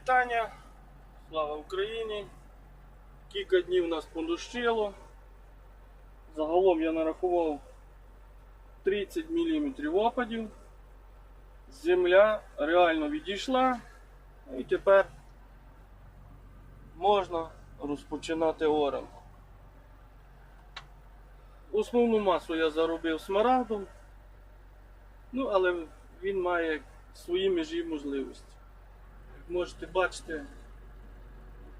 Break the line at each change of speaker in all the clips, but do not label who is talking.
вітання. Слава Україні. Кілька днів нас подощило. Загалом я нарахував 30 мм опадів. Земля реально відійшла. І тепер можна розпочинати оранку. Основну масу я заробив смарагдом. Ну, але він має свої межі можливості. Можете бачити,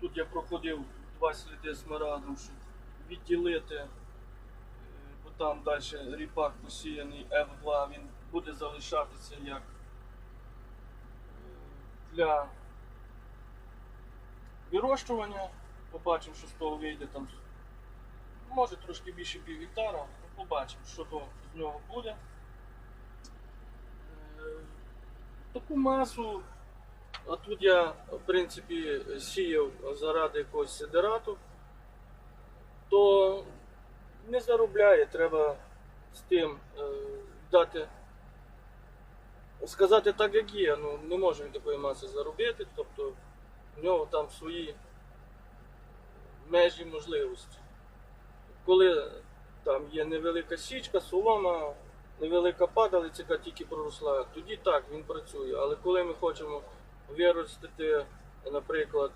тут я проходив два сліди смарагдом, щоб відділити, е, бо там далі ріпак посіяний F2, він буде залишатися як е, для вирощування. Побачимо, що з того вийде там. Може трошки більше пів гектара, ну, побачимо, що то з нього буде. Е, Таку масу, а тут я, в принципі, сіяв заради якогось сидерату, то не заробляє, треба з тим е, дати, сказати так, як є. Ну, не може він такої маси заробити, тобто в нього там свої межі можливості. Коли там є невелика січка, солома, невелика падалиця, яка тільки проросла, тоді так він працює. Але коли ми хочемо виростити, наприклад,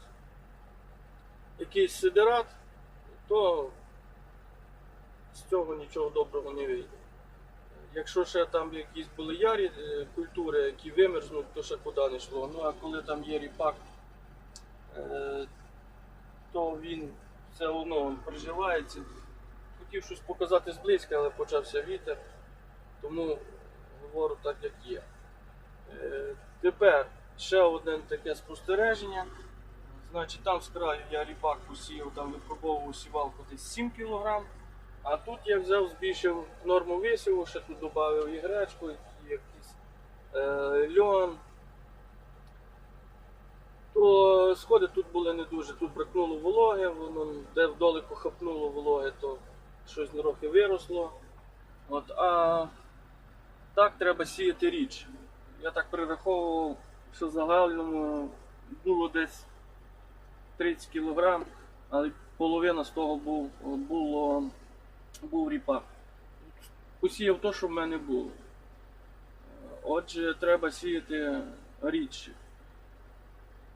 якийсь сидерат, то з цього нічого доброго не вийде. Якщо ще там якісь були ярі е, культури, які вимерзнуть, то ще куди не йшло. Ну а коли там є ріпак, е, то він все одно приживається. Хотів щось показати зблизька, але почався вітер, тому говорю так, як є. Е, Тепер ще одне таке спостереження. Значить, там з краю я ріпак посіяв, там випробовував сівалку десь 7 кг. А тут я взяв, збільшив норму висіву, ще тут додав і гречку, і якийсь е, льон. То сходи тут були не дуже. Тут бракнуло вологи, воно де вдолику хапнуло вологи, то щось трохи виросло. От, а так треба сіяти річ. Я так прираховував, що в загальному було десь 30 кг, але половина з того був, було, був ріпак. Посіяв то, що в мене було. Отже, треба сіяти рідше.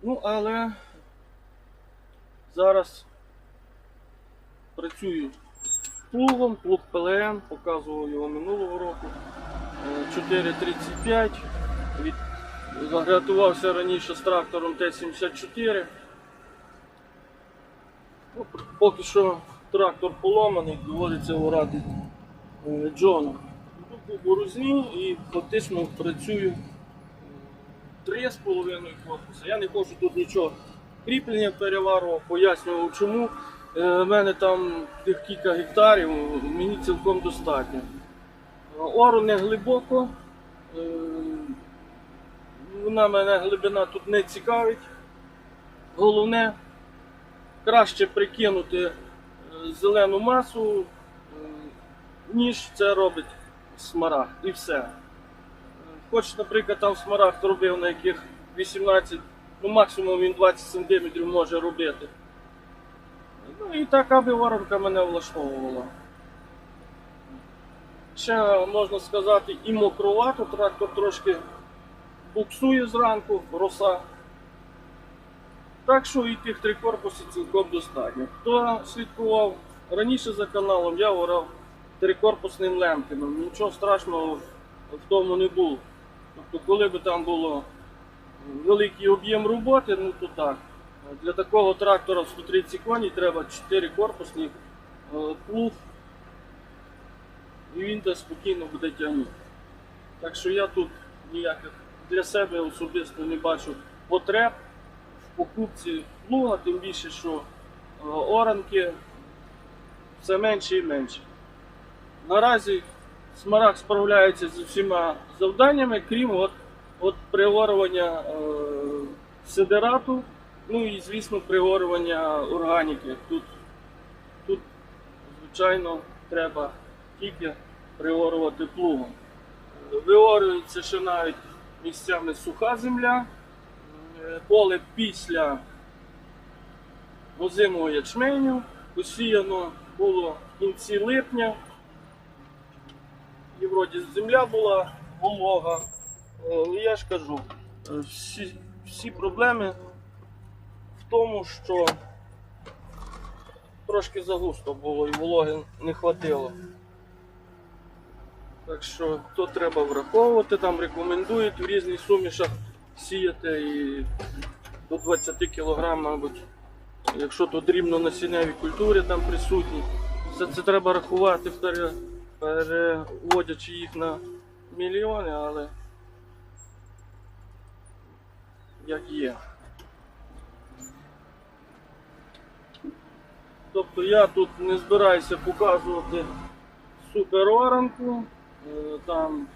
Ну, але зараз працюю плугом, плуг ПЛН, показував його минулого року. Е, 4.35. Від... Загратувався раніше з трактором Т-74. Ну, поки що трактор поломаний, доводиться орати е, Джона. Тут у борозні і фактично працюю три з половиною корпуса. Я не хочу тут нічого кріплення переварував, пояснював чому. У мене там тих кілька гектарів, мені цілком достатньо. Е, Ору не глибоко. Вона мене глибина тут не цікавить. Головне краще прикинути е, зелену масу, е, ніж це робить смарагд. І все. Е, Хоч, наприклад, там смарагд робив на яких 18, ну максимум він 20 см може робити. Ну і така би воронка мене влаштовувала. Ще можна сказати і мокровато, трактор трошки буксує зранку, роса. Так що і тих три корпуси цілком достатньо. Хто слідкував раніше за каналом, я орав трикорпусним лемкином. Нічого страшного в тому не було. Тобто, коли б там було великий об'єм роботи, ну то так. Для такого трактора в 130 коней треба 4 корпусні е, плуг, і він десь спокійно буде тягнути. Так що я тут ніяких для себе особисто не бачу потреб в покупці плуга, тим більше, що е, оранки все менше і менше. Наразі Смарагд справляється з усіма завданнями, крім от, от пригорювання е, сидерату, ну і, звісно, пригорювання органіки. Тут, тут звичайно, треба тільки пригорювати плугом. Е, Виорюється ще навіть місцями суха земля. Е, Поле після озимого ячменю посіяно було в кінці липня. І вроді земля була волога. Е, Але я ж кажу, е, всі, всі проблеми в тому, що трошки загусто було і вологи не хватило. Так що то треба враховувати, там рекомендують в різних сумішах сіяти і до 20 кг, мабуть. Якщо то дрібно насінневі культури там присутні, все це треба рахувати, переводячи їх на мільйони, але як є. Тобто я тут не збираюся показувати супероранку, там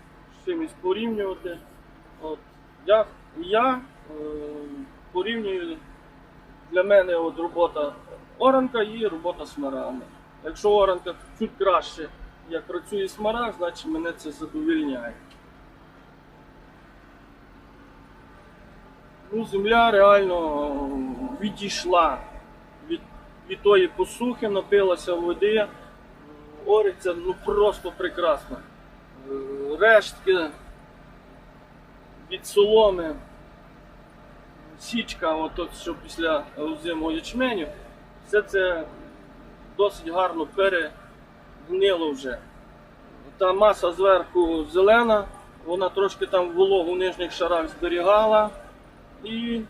з чимось порівнювати. От, я я е, порівнюю для мене от робота оранка і робота смарагда. Якщо оранка чуть краще, як працює смарагд, значить мене це задовільняє. Ну, земля реально відійшла від, від тої посухи, напилася води, ориться ну просто прекрасно. Рештки від соломи, січка, от, що після озимого ячменю, все це досить гарно перегнило вже. Та маса зверху зелена, вона трошки там вологу в нижніх шарах зберігала. І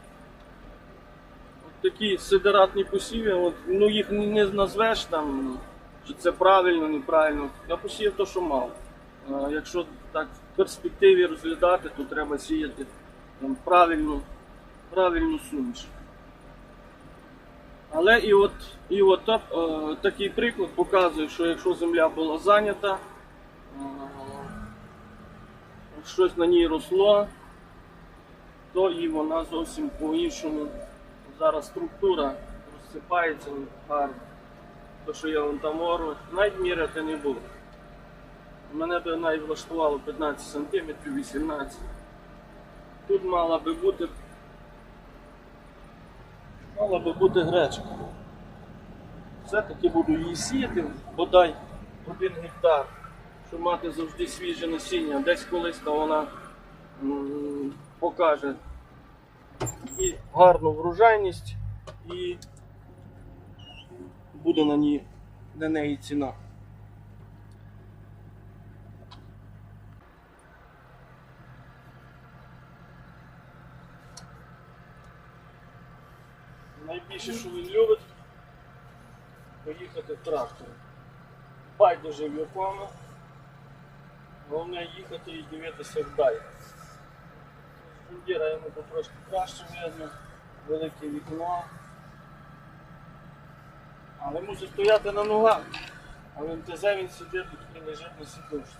от такі сидератні посіви, от, ну їх не назвеш там, чи це правильно, неправильно. Я посіяв то, що мав. А якщо так в перспективі розглядати, то треба сіяти там, правильну, правильну суміш. Але і от, і от е, такий приклад показує, що якщо земля була зайнята, е, щось на ній росло, то і вона зовсім по-іншому. Зараз структура розсипається гарно. То, що я вон там ору, навіть міряти не буду. Мене би навіть влаштувало 15 см, 18 Тут мала би бути мала би бути гречка. Все-таки буду її сіяти, бодай один гектар, щоб мати завжди свіже насіння. Десь колись то вона покаже і гарну врожайність, і буде на, ній, на неї ціна. Найбільше, що він любить, поїхати трактором. Байдуже в якому. Головне їхати і дивитися вдалі. Фундіра йому потрошки краще видно, велике вікно. Але мусить стояти на ногах. А в МТЗ він сидить і лежить на сідушці.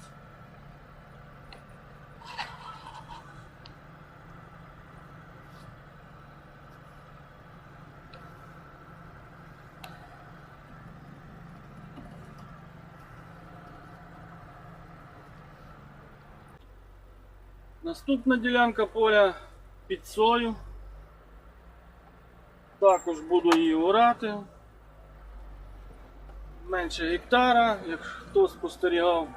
Наступна ділянка поля під сою. Також буду її орати. Менше гектара, як хто спостерігав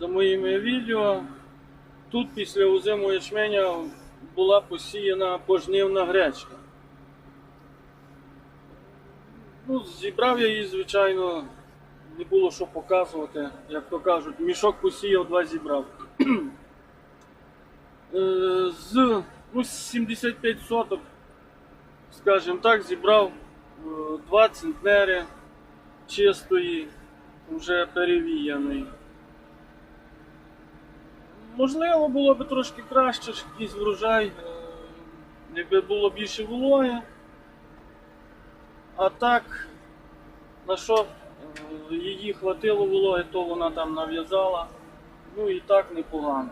за моїми відео. Тут після озимого ячменя була посіяна пожнивна гречка. Ну, зібрав я її, звичайно, не було що показувати, як то кажуть, мішок посіяв, два зібрав. Е, з ну, 75 соток, скажімо так, зібрав е, два центнери чистої, вже перевіяної. Можливо, було б трошки краще, якийсь врожай, е, якби було більше вологи. А так, на що її хватило вологи, то вона там нав'язала. Ну і так непогано.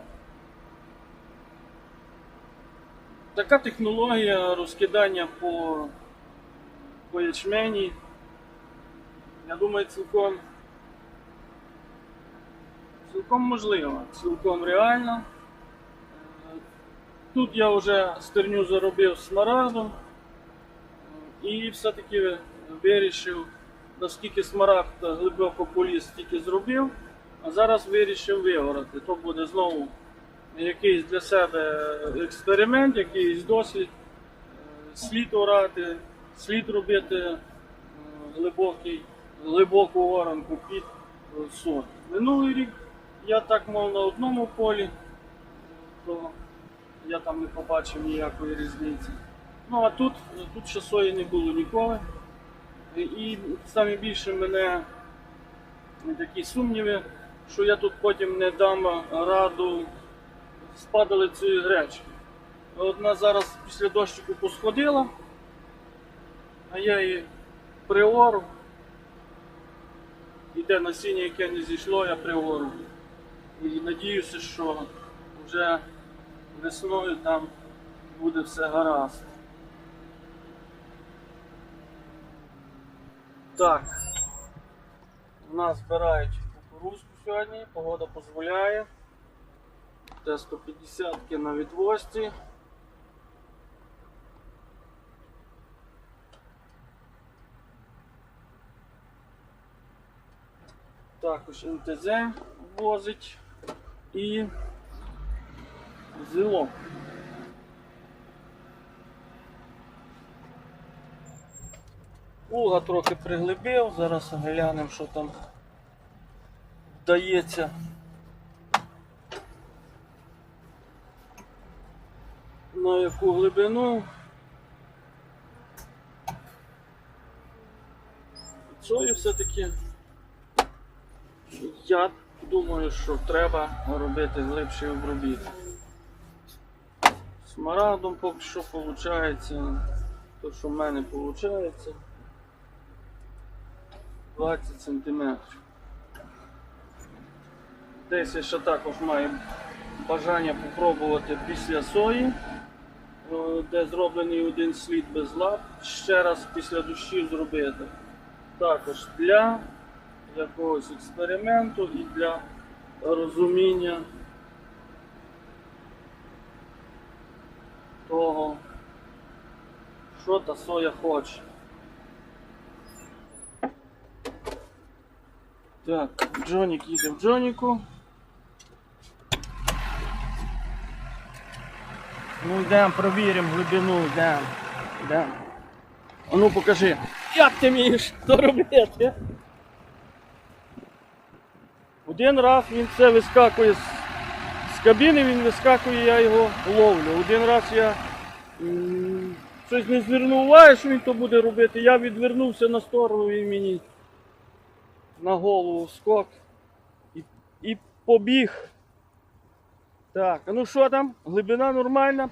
Така технологія розкидання по, по ячмені. Я думаю, цілком, цілком можлива, цілком реальна. Е, Тут я вже стерню заробив смарагдом і все-таки вирішив, наскільки смарагд глибоко поліз, стільки зробив, а зараз вирішив вигорати. То буде знову якийсь для себе експеримент, якийсь досвід. Е, Слід орати, слід робити е, глибокий, глибоку оранку під е, сорт. Минулий рік я так мав на одному полі, то я там не побачив ніякої різниці. Ну а тут, тут ще не було ніколи. І- І саме більше мене такі сумніви, що я тут потім не дам раду з падалицею гречки. Одна зараз після дощику посходила, а я її приору. Іде насіння, яке не зійшло, я приору. І надіюся, що вже весною там буде все гаразд. Так. У нас збирають сьогодні, погода дозволяє. Т-150 на відвозці. Також МТЗ возить і зило. Плуга трохи приглибив, зараз глянемо, що там вдається. На яку глибину. Сою все-таки я думаю, що треба робити глибший обробіток. Смарагдом поки що виходить, то що в мене виходить 20 см. Я ще також маю бажання попробувати після сої, де зроблений один слід без лап, ще раз після дощів зробити. Також для якогось експерименту і для розуміння того, що та соя хоче. Так, Джонік їде в Джоніку. Ну йдемо, провіримо глибину, йдемо. Йдемо. А ну покажи, як ти вмієш то робити? Один раз він це вискакує з, з кабіни, він вискакує, я його ловлю. Один раз я щось не звернув уваги, що він то буде робити. Я відвернувся на сторону і мені на голову скок і, і побіг. Так, а ну що там? Глибина нормальна.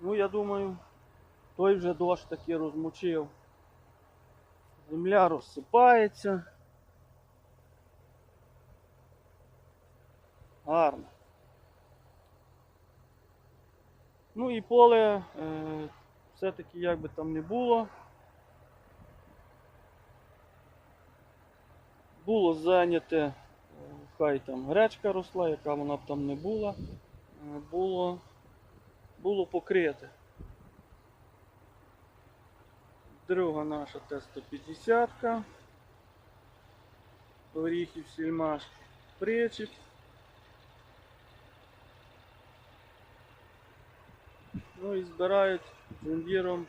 Ну, я думаю, той вже дощ таки розмочив. Земля розсипається. Гарно. Ну і поле е, все-таки як би там не було. Було зайняте, хай там гречка росла, яка вона б там не була, е, було, було покрите. Друга наша Т-150. Оріхів сільмаш причіп. Ну і збирають джундіром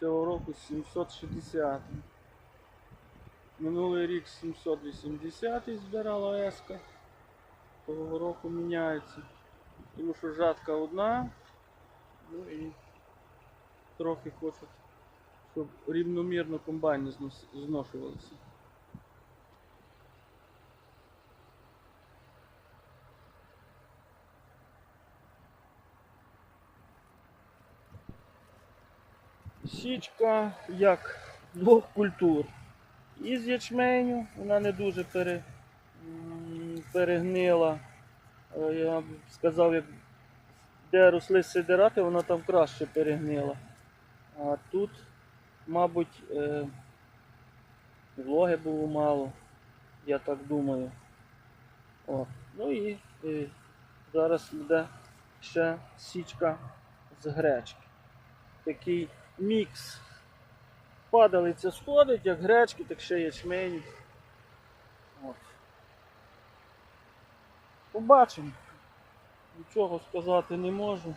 цього року 760. Минулий рік 780 збирала еска. Того року міняється. Тому що жатка одна. Ну і трохи хочуть щоб рівномірно комбайни зношувалися. Січка як двох культур. Із ячменю, вона не дуже пере, перегнила. Е, Я б сказав, як де росли сидирати, вона там краще перегнила. А тут мабуть, е, вологи було мало, я так думаю. О, ну і е, Зараз буде ще січка з гречки. Такий мікс. Падалиця сходить, як гречки, так ще ячмені. От. Побачимо. Нічого сказати не можу.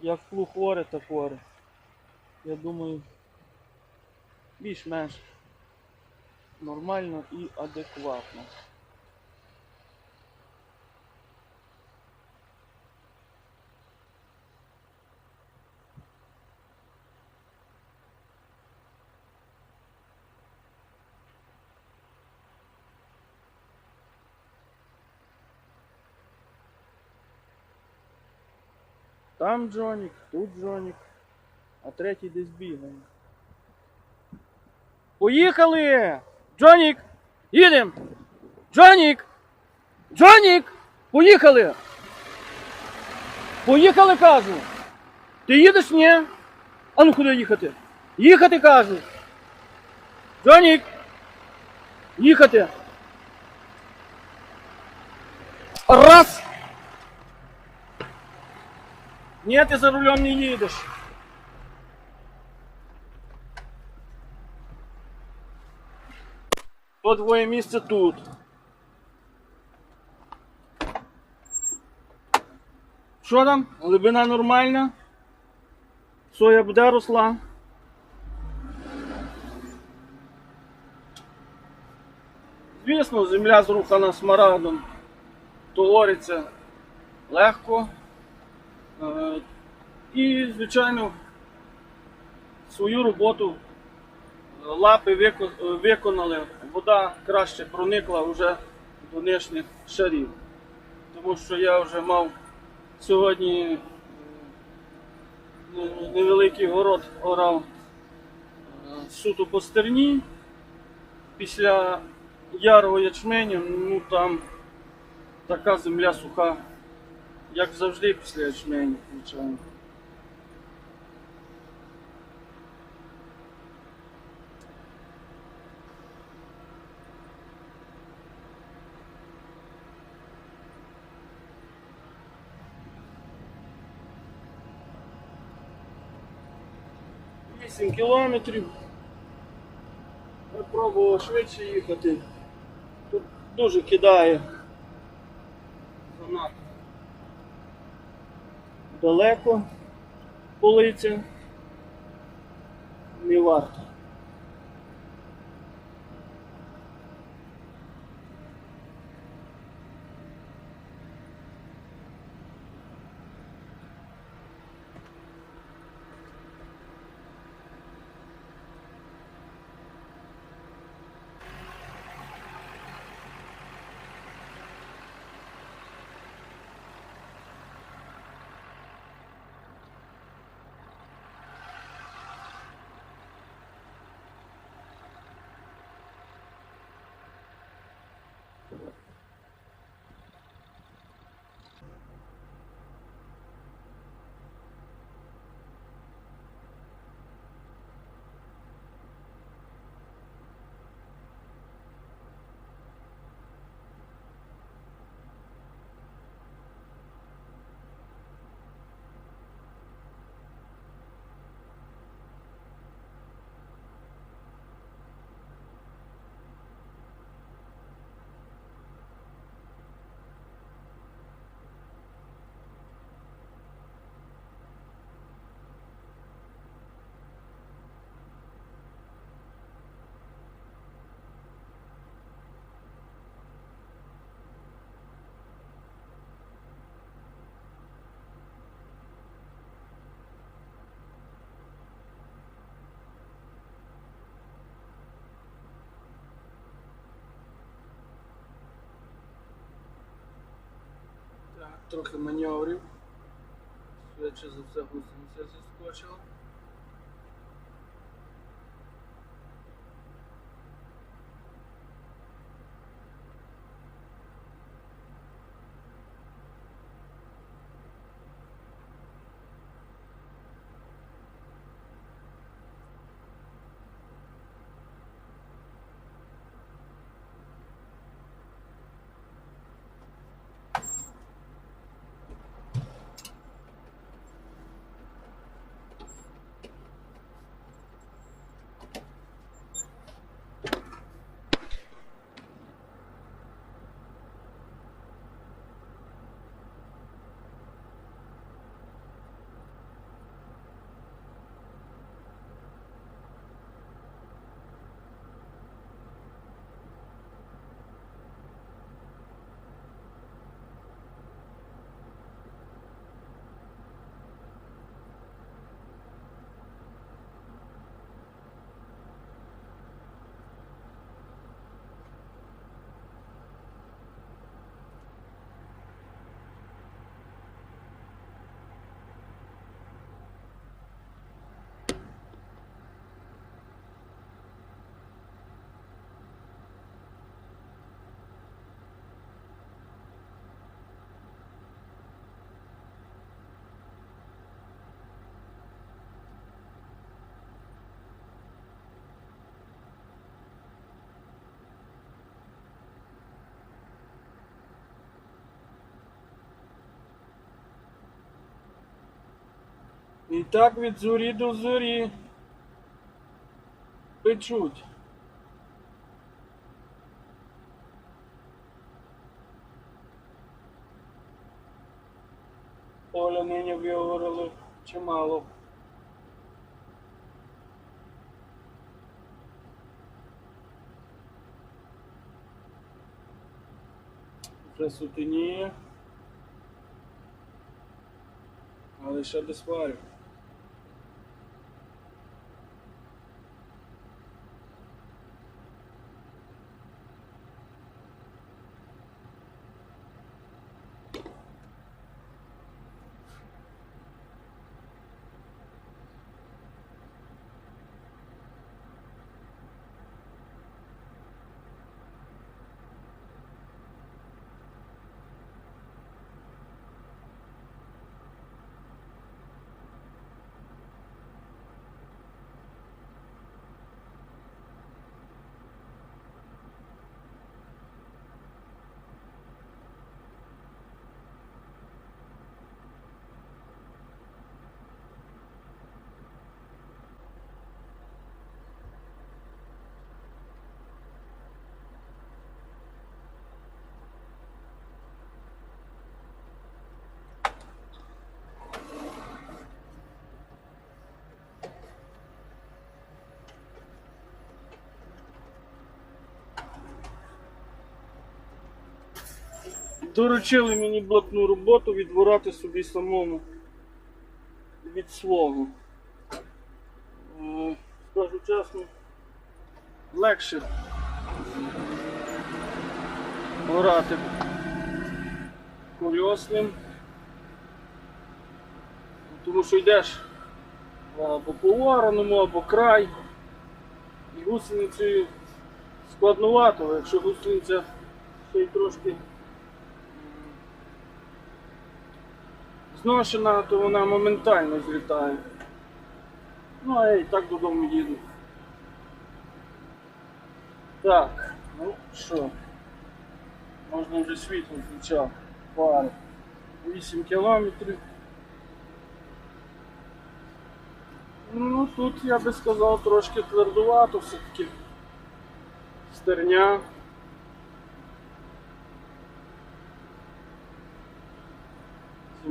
Як плуг хворе, так хворе. Я думаю, більш-менш нормально і адекватно. Там Джонік, тут Джонік, а третій десь бігає. Поїхали! Джонік! Їдем! Джонік! Джонік! Поїхали! Поїхали, кажу! Ти їдеш, ні? А ну куди їхати? Їхати кажу! Джонік! Їхати! Раз! Ні, ти за рулем не їдеш. То двоє місце тут. Що там? Глибина нормальна? Соя буде росла? Звісно, земля зрухана смарагдом, товариться легко. Е, І, звичайно, свою роботу е, лапи виконали, вода краще проникла вже до нижніх шарів. Тому що я вже мав сьогодні е, невеликий город орав е, суто по стерні. Після ярого ячменю, ну там така земля суха. Як завжди після ячменю, звичайно. Вісім кілометрів. Я пробував швидше їхати. Тут дуже кидає. Далеко полиця не варто. Трохи маневрів. Швидше за все гусениця зіскочила. І так від зорі до зорі. Печуть. Оля нині виговорили чимало. Вже сутеніє. Але ще без фарів. Доручили мені блатну роботу відбирати собі самому від свого. Е, Скажу чесно, легше орати колісним, тому що йдеш або по вороному, або край. І гусеницею складновато, якщо гусениця ще й трошки зношена, то вона моментально злітає. Ну, а я і так додому їду. Так, ну що, можна вже світло включав. Пари. 8 кілометрів. Ну, тут я би сказав трошки твердувато все-таки. Стерня.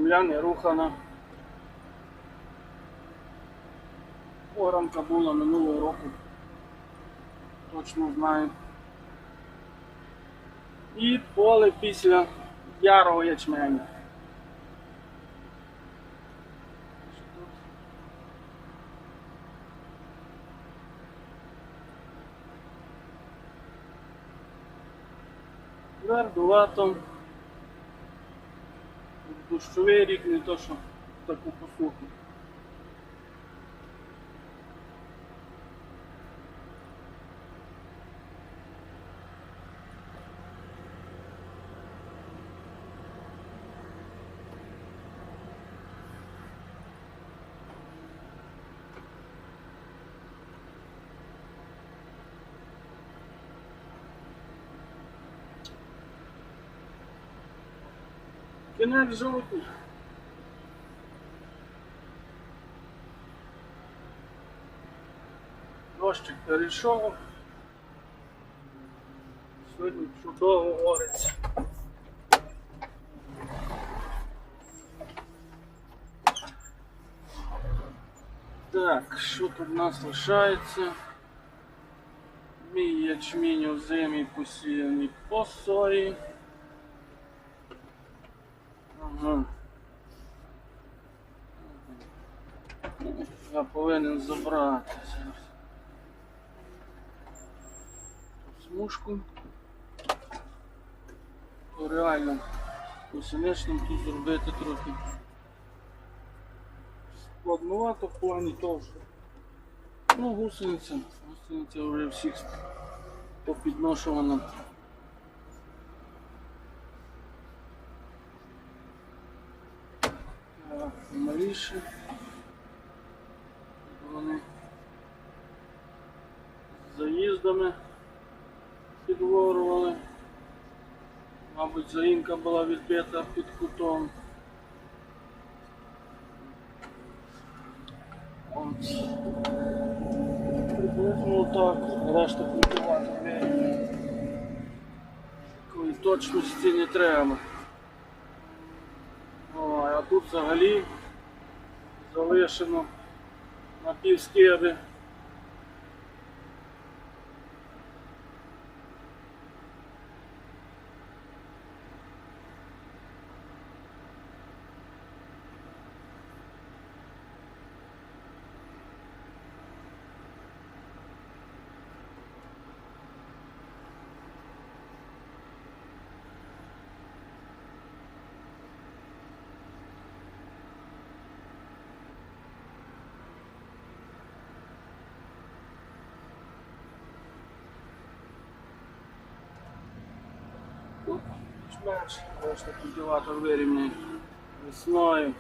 Земля не рухана. Оранка була минулого року. Точно знаю. І поле після ярого ячменя. Твердувато. Дощовий рік не то, що таку посуху. Кінець жовтий. Дощик перейшов. Сьогодні чудово гориться. Так, що тут в нас лишається? Мій ячмінь озимий посіяний по сої. Я повинен забрати зараз. Смужку. То реально посиничним тут зробити трохи. Складновато в плані того, що ну гусениця, гусениця вже всіх попідношувана. Так, маліші. Вони з заїздами підворували. Мабуть, заїмка була відбита під кутом. Приблизно так, решта культиватор Такої точності не треба. А тут взагалі залишено на півскиби. Більш-менш решта культиватор вирівняє весною.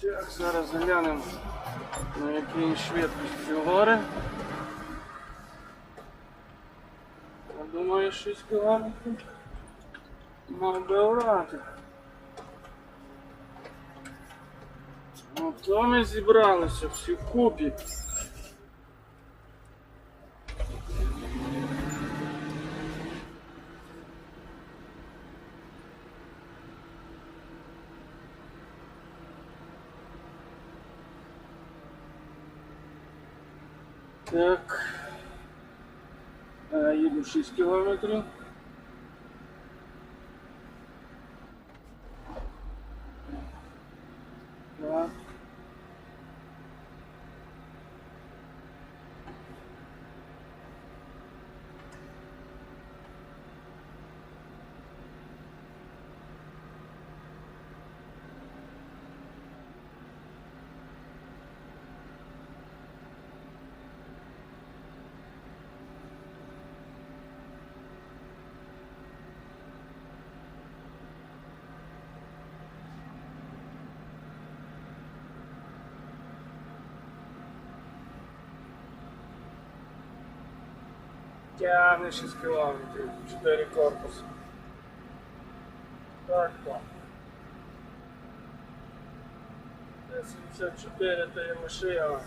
Так, зараз глянемо на якій швидкості гори. Я думаю, 6 кілометрів. Мав би орати. Ото ми зібралися всі вкупі. Так. Е, Їду 6 кілометрів. Так. Тягне 6 кілометрів, 4 корпуси. Так, так. 74 то є машина.